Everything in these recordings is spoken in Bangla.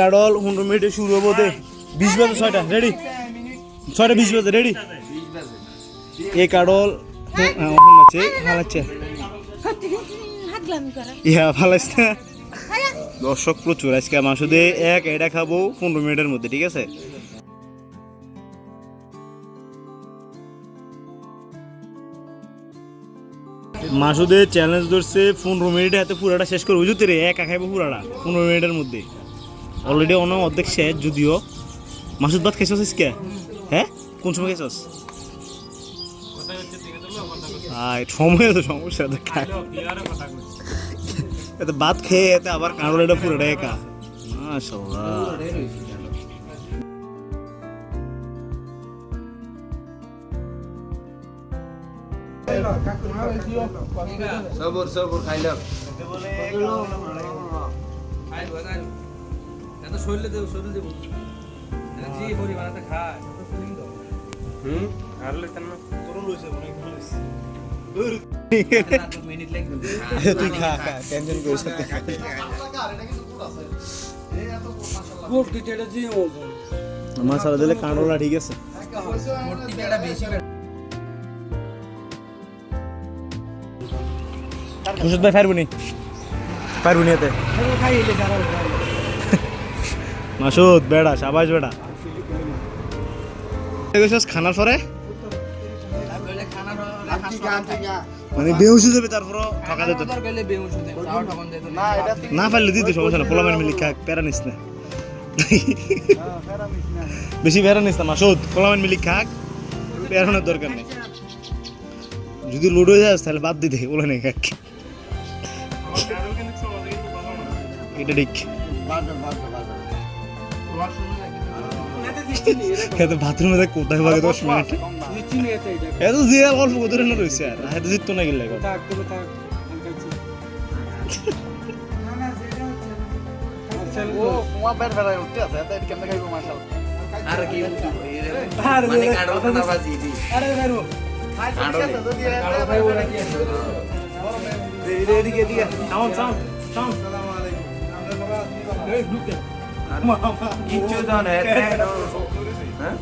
কাডল পনেরো মিনিটে শুরু হব বিশ বাজে ছয়টা রেডি ছয়টা বিশ বাজে রেডি এ কাডল আছে হালাচ্ছে ইয়া ভালাইছে দর্শক প্রচুর, আজকে মাংস দিয়ে এক, এটা খাব পনেরো মিনিটের মধ্যে, ঠিক আছে? মাসুদের চ্যালেঞ্জ ধরছে, পনেরো মিনিটে হাতে পুরাটা শেষ করে বুঝতে রে, একা খাইবো পুরাটা, পনেরো মিনিটের মধ্যে। অলরেডি অন্য অর্ধেক শেষ যদিও মাসুদ ভাত খাইছস আজকে হ্যাঁ কোন সময় খাইছস আয় সময় তো সমস্যা এত ভাত খেয়ে এতে আবার এটা একা সবর সবর খাইলাম এত শরীরে দেব শরীরে দেব জি পরি বানাতে খায় হুম? আর লেতেন না তোর লইছে অনেক লইছে মিনিট তুই খা খা টেনশন করিস না। খুব ডিটেইলে জি ওজন। মশলা দিলে কাঁড়লা ঠিক আছে। মোটি বেশি ভাই পারব নি পারব নি এতে খাইলে যারা মাসুদ বেড়া সাবাস বেড়া। গেছিস খানার পরে? মানে বেহুশ যাবে তারপর ঠকা দিত না পারলে দিতে সমস্যা না পোলামেন মিলি খাক প্যারা নিস না। বেশি প্যারা নিস না মাসুদ মিলি খাক প্যারানোর দরকার নেই। যদি লোড হয়ে যাস তাহলে বাদ দিতে ওলা নেই খাক। এটা ঠিক। এত বাথরুমে কোথায় ভাগে দশ মিনিট এত দিয়ে অল্প কত না রয়েছে আর এত জিততো না গেলে আর কি মানে হ্যাঁ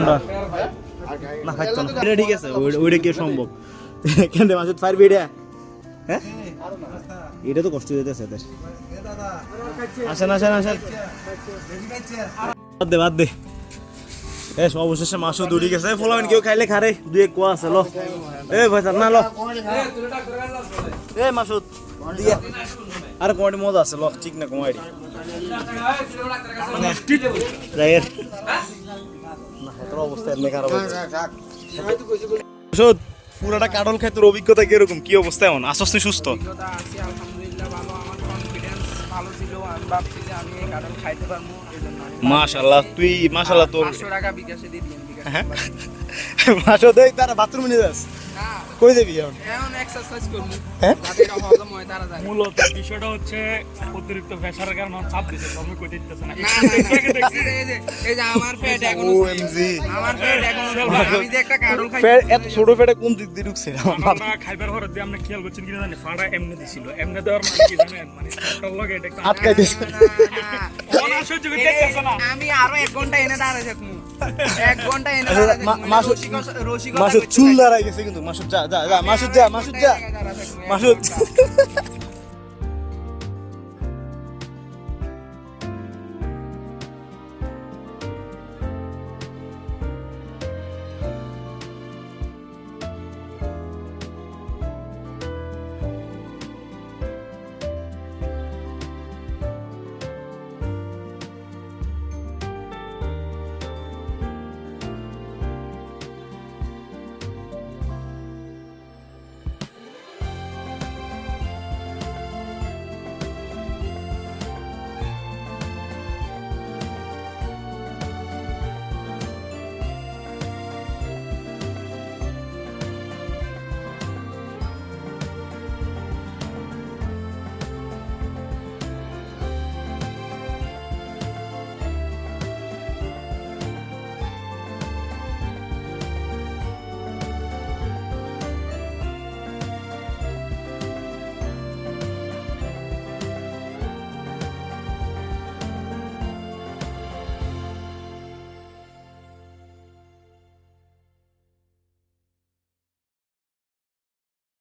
না। এটা ঠিক আছে ওই- ওইটা কি সম্ভব? কেন মাসুদ পারবি এটা? হ্যাঁ? এটা তো কষ্ট দিতেছে এদের। আসেন আসেন আসেন। বাদ দে বাদ দে। এ অবশেষে মাসুদ উড়ি গেছে। ফলাবেন কেউ খাইলে খারে দুই এক কোয়া আছে, লো। এ, ভাই না লো। এ মাসুদ আরে কমাডি মজা আছে, লো, ঠিক না হয়েছে পুরাটা কাটল খাই অভিজ্ঞতা কীরকম কি অবস্থা এমন আসস তুই সুস্থ? আমি ভাবছি যে আমি এই কারণ খাইতে পারব এই মাশাল্লাহ তুই মাশাল্লাহ তোর পাঁচশো টাকা বিকাশে দিয়ে দিন বিকাশে হ্যাঁ? মাসুদ এই তারা বাথরুমে নিয়ে যাস। কই যাবি এখন এখন এক্সারসাইজ করব হ্যাঁ? হজম হয় তাড়াতাড়ি মূলত বিষয়টা হচ্ছে অতিরিক্ত প্রেশারের কারণে চাপ দিতে তুমি কই দিতেছে না এই যে আমার পেট এখনও OMG আমার পেট এখনও আমি যে একটা কারণ খাই ফের এত ছোট ফেটে কোন দিক দিয়ে ঢুকছে আমরা খাইবার হরে দিয়ে আমরা খেয়াল করছেন কিনা জানি ফাড়া এমনি দিছিল এমনি দেওয়ার মানে কি জানেন মানে লগে এটা আটকাই দিছে মন আমি আরও এক ঘণ্টা এনে দাঁড়ায় থাকব এক ঘণ্টা এনে দাঁড়ায়। মাসুদ চুল। দাঁড়াই গেছে কিন্তু মাসুদ যা যা যা মাসুদ যা মাসুদ যা দাঁড়ায় মাসুদ।